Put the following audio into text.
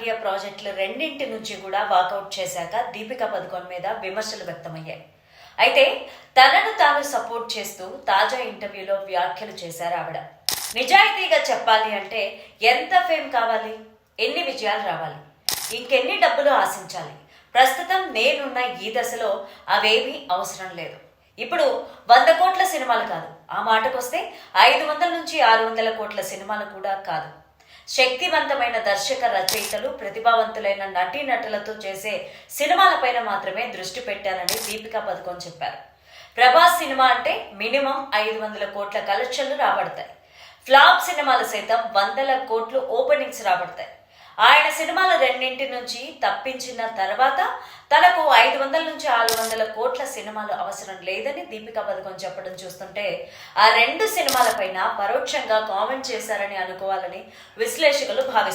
India ప్రాజెక్టులు రెండింటి నుంచి కూడా వాకౌట్ చేశాక దీపికా పదుకొన్ మీద విమర్శలు వ్యక్తమయ్యాయి. అయితే తనను తాను సపోర్ట్ చేస్తూ తాజా ఇంటర్వ్యూలో వ్యాఖ్యలు చేశారు ఆవిడ. నిజాయితీగా చెప్పాలి అంటే ఎంత ఫేమ్ కావాలి? ఎన్ని విజయాలు రావాలి? ఇంకెన్ని డబ్బులు ఆశించాలి? ప్రస్తుతం నేనున్న ఈ దశలో అవేమీ అవసరం లేదు. ఇప్పుడు వంద కోట్ల సినిమాలు కాదు ఆ మాటకొస్తే ఐదు వందల నుంచి ఆరు వందల కోట్ల సినిమాలు కూడా కాదు. శక్తివంతమైన దర్శక రచయితలు ప్రతిభావంతులైన నటీ నటులతో చేసే సినిమాలపైన మాత్రమే దృష్టి పెట్టారని దీపికా పదుకొన్ చెప్పారు. ప్రభాస్ సినిమా అంటే మినిమం ఐదు వందల కోట్ల కలెక్షన్లు రాబడతాయి. ఫ్లాప్ సినిమాలు సైతం వందల కోట్లు ఓపెనింగ్స్ రాబడతాయి. ఆయన సినిమాల రెండింటి నుంచి తప్పించిన తర్వాత తనకు ఐదు వందల నుంచి ఆరు వందల కోట్ల సినిమాలు అవసరం లేదని దీపికా పథకం చెప్పడం చూస్తుంటే ఆ రెండు సినిమాలపైన పరోక్షంగా కామెంట్ చేశారని అనుకోవాలని విశ్లేషకులు భావిస్తున్నారు.